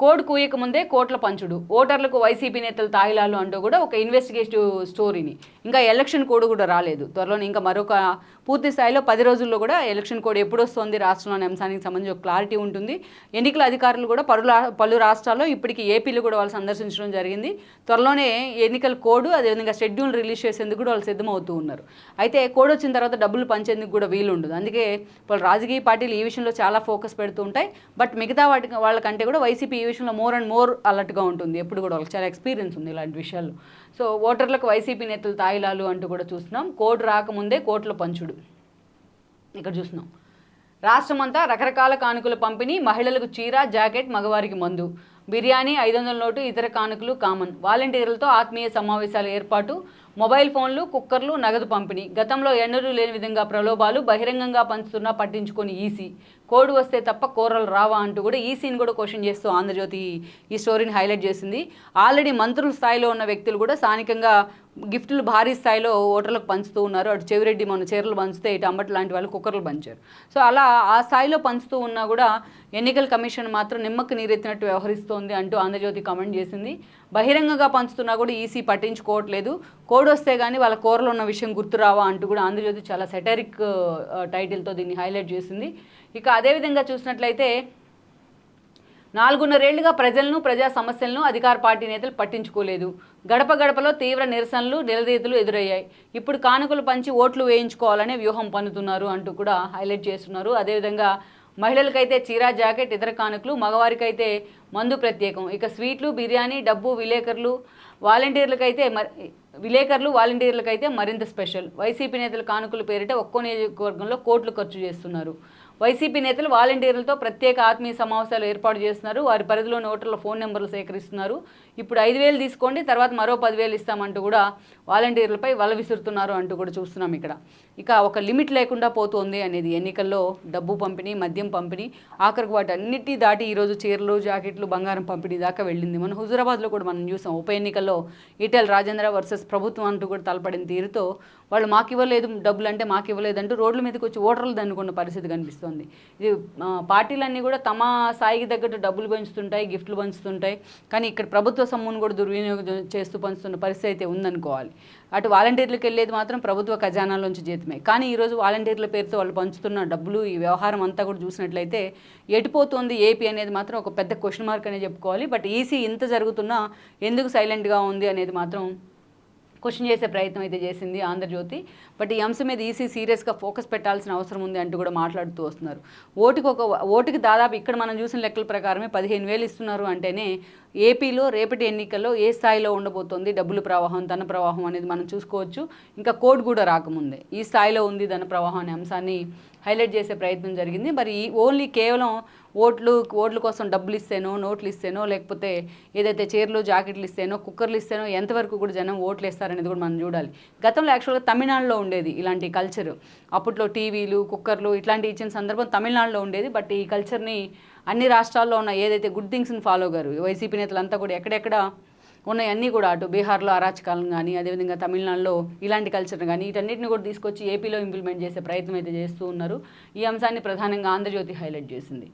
Code కూయక ముందే కోట్ల పంచుడు. ఓటర్లకు వైసీపీ నేతలు తాయిలాలు అంటూ కూడా ఒక ఇన్వెస్టిగేటివ్ స్టోరీని ఇంకా ఎలక్షన్ కోడ్ కూడా రాలేదు. త్వరలోనే ఇంకా మరొక పూర్తి స్థాయిలో పది రోజుల్లో కూడా ఎలక్షన్ కోడ్ ఎప్పుడు వస్తుంది రాష్ట్రంలోని అంశానికి సంబంధించి ఒక క్లారిటీ ఉంటుంది. ఎన్నికల అధికారులు కూడా పలు రా- పలు రాష్ట్రాల్లో ఇప్పటికి ఏపీలో కూడా వాళ్ళు సందర్శించడం జరిగింది. త్వరలోనే ఎన్నికల కోడ్ అదేవిధంగా షెడ్యూల్ రిలీజ్ చేసేందుకు కూడా వాళ్ళు సిద్ధమవుతూ ఉన్నారు. అయితే కోడ్ వచ్చిన తర్వాత డబ్బులు పంచేందుకు కూడా వీలు ఉండదు అందుకే వాళ్ళు రాజకీయ పార్టీలు ఈ విషయంలో చాలా ఫోకస్ పెడుతూ ఉంటాయి. బట్ మిగతా వాటి వాళ్ళకంటే కూడా వైసీపీ విషయంలో మోర్ అండ్ మోర్ అలర్ట్గా ఉంటుంది. ఎప్పుడు కూడా వాళ్ళకి చాలా ఎక్స్పీరియన్స్ ఉంది ఇలాంటి విషయాల్లో. సో ఓటర్లకు వైసీపీ నేతలు తాయిలాలు అంటూ కూడా చూస్తున్నాం. కోడ్ రాకముందే కోర్టులో పంచుడు. ఇక్కడ చూస్తున్నాం. రాష్ట్రమంతా రకరకాల కానుకల పంపిణీ మహిళలకు చీర జాకెట్ మగవారికి మందు. బిర్యానీ ఐదు వందల నోటు ఇతర కానుకలు కామన్ వాలంటీర్లతో ఆత్మీయ సమావేశాల ఏర్పాటు మొబైల్ ఫోన్లు కుక్కర్లు నగదు పంపిణీ. గతంలో ఎన్నడూ లేని విధంగా ప్రలోభాలు బహిరంగంగా పంచుతున్నా పట్టించుకొని ఈసీ. కోడ్ వస్తే తప్ప కూరలు రావా అంటూ కూడా ఈసీని కూడా క్వశ్చన్ చేస్తూ ఆంధ్రజ్యోతి ఈ స్టోరీని హైలైట్ చేసింది. ఆల్రెడీ మంత్రుల స్థాయిలో ఉన్న వ్యక్తులు కూడా స్థానికంగా గిఫ్ట్లు భారీ స్థాయిలో ఓటర్లకు పంచుతూ ఉన్నారు. అటు చెవిరెడ్డి మన చీరలు పంచితే ఇటు అంబటి లాంటి వాళ్ళు కుక్కర్లు పంచారు. సో అలా ఆ స్థాయిలో పంచుతూ ఉన్నా కూడా ఎన్నికల కమిషన్ మాత్రం నిమ్మకు నీరెత్తినట్టు వ్యవహరిస్తోంది అంటూ ఆంధ్రజ్యోతి కామెంట్ చేసింది. బహిరంగంగా పంచుతున్నా కూడా ఈసీ పట్టించుకోవట్లేదు. కోడ్ వస్తే కానీ వాళ్ళ కూరలో ఉన్న విషయం గుర్తురావా అంటూ కూడా ఆంధ్రజ్యోతి చాలా సెటరిక్ టైటిల్తో దీన్ని హైలైట్ చేసింది. ఇక అదేవిధంగా చూసినట్లయితే నాలుగున్నరేళ్ళుగా ప్రజలను ప్రజా సమస్యలను అధికార పార్టీ నేతలు పట్టించుకోలేదు. గడప గడపలో తీవ్ర నిరసనలు నిలదీతలు ఎదురయ్యాయి. ఇప్పుడు కానుకలు పంచి ఓట్లు వేయించుకోవాలనే వ్యూహం పన్నుతున్నారు అంటూ కూడా హైలైట్ చేస్తున్నారు. అదేవిధంగా మహిళలకైతే చీరా జాకెట్ ఇతర కానుకలు మగవారికైతే మందు ప్రత్యేకం. ఇక స్వీట్లు బిర్యానీ డబ్బు విలేకరులు వాలంటీర్లకైతే మరి విలేకరులు వాలంటీర్లకైతే మరింత స్పెషల్. వైసీపీ నేతల కానుకలు పేరిట ఒక్కో నియోజకవర్గంలో కోట్లు ఖర్చు చేస్తున్నారు. వైసీపీ నేతలు వాలంటీర్లతో ప్రత్యేక ఆత్మీయ సమావేశాలు ఏర్పాటు చేస్తున్నారు. వారి పరిధిలోని ఓటర్ల ఫోన్ నెంబర్లు సేకరిస్తున్నారు. ఇప్పుడు ఐదు వేలు తీసుకోండి తర్వాత మరో పదివేలు ఇస్తామంటూ కూడా వాలంటీర్లపై వల విసురుతున్నారు అంటూ కూడా చూస్తున్నాం ఇక్కడ. ఇక ఒక లిమిట్ లేకుండా పోతోంది అనేది ఎన్నికల్లో డబ్బు పంపిణీ మద్యం పంపిణీ ఆఖరికి వాటి అన్నిటి దాటి ఈరోజు చీరలు జాకెట్లు బంగారం పంపిణీ దాకా వెళ్ళింది. మన హుజురాబాద్లో కూడా మనం చూసాం ఉప ఎన్నికల్లో ఈటెల్ రాజేంద్ర వర్సెస్ ప్రభుత్వం అంటూ కూడా తలపడిన తీరుతో వాళ్ళు మాకు ఇవ్వలేదు డబ్బులు అంటే మాకు ఇవ్వలేదు అంటూ రోడ్ల మీదకి వచ్చి ఓటర్లు దండుకున్న పరిస్థితి కనిపిస్తుంది. ఇది పార్టీలన్నీ కూడా తమ స్థాయికి తగ్గట్టు డబ్బులు పంచుతుంటాయి గిఫ్ట్లు పంచుతుంటాయి. కానీ ఇక్కడ ప్రభుత్వ సొమ్మును కూడా దుర్వినియోగం చేస్తూ పంచుతున్న పరిస్థితి అయితే ఉందనుకోవాలి. అటు వాలంటీర్లకు వెళ్ళేది మాత్రం ప్రభుత్వ ఖజానాలోంచి జీతమే. కానీ ఈరోజు వాలంటీర్ల పేరుతో వాళ్ళు పంచుతున్న డబ్బులు ఈ వ్యవహారం అంతా కూడా చూసినట్లయితే ఎటుపోతుంది ఏపీ అనేది మాత్రం ఒక పెద్ద క్వశ్చన్ మార్క్ అనే చెప్పుకోవాలి. బట్ ఈసీ ఇంత జరుగుతున్నా ఎందుకు సైలెంట్గా ఉంది అనేది మాత్రం క్వశ్చన్ చేసే ప్రయత్నం అయితే చేసింది ఆంధ్రజ్యోతి. బట్ ఈ అంశం మీద ఈసీ సీరియస్గా ఫోకస్ పెట్టాల్సిన అవసరం ఉంది అంటూ కూడా మాట్లాడుతూ వస్తున్నారు. ఓటుకు ఒక ఓటుకి దాదాపు ఇక్కడ మనం చూసిన లెక్కల ప్రకారమే పదిహేను వేలు ఇస్తున్నారు అంటేనే ఏపీలో రేపటి ఎన్నికల్లో ఏ స్థాయిలో ఉండబోతోంది డబ్బుల ప్రవాహం ధన ప్రవాహం అనేది మనం చూసుకోవచ్చు. ఇంకా కోడ్ కూడా రాకముందే. ఈ స్థాయిలో ఉంది ధన ప్రవాహం అనే అంశాన్ని హైలైట్ చేసే ప్రయత్నం జరిగింది. మరి ఈ ఓన్లీ కేవలం ఓట్లు ఓట్ల కోసం డబ్బులు ఇస్తేనో నోట్లు ఇస్తేనో లేకపోతే ఏదైతే చీరలు జాకెట్లు ఇస్తేనో కుక్కర్లు ఇస్తేనో ఎంతవరకు కూడా జనం ఓట్లు ఇస్తారనేది కూడా మనం చూడాలి. గతంలో యాక్చువల్గా తమిళనాడులో ఉండేది ఇలాంటి కల్చర్. అప్పట్లో టీవీలు కుక్కర్లు ఇట్లాంటి ఇచ్చిన సందర్భం తమిళనాడులో ఉండేది. బట్ ఈ కల్చర్ని అన్ని రాష్ట్రాల్లో ఉన్న ఏదైతే గుడ్ థింగ్స్ని ఫాలో గారు వైసీపీ నేతలంతా కూడా ఎక్కడెక్కడ ఉన్నాయన్నీ కూడా అటు బీహార్లో అరాచకాలను కానీ అదేవిధంగా తమిళనాడులో ఇలాంటి కల్చర్ కానీ వీటన్నిటిని కూడా తీసుకొచ్చి ఏపీలో ఇంప్లిమెంట్ చేసే ప్రయత్నం అయితే చేస్తూ ఉన్నారు. ఈ అంశాన్ని ప్రధానంగా ఆంధ్రజ్యోతి హైలైట్ చేసింది.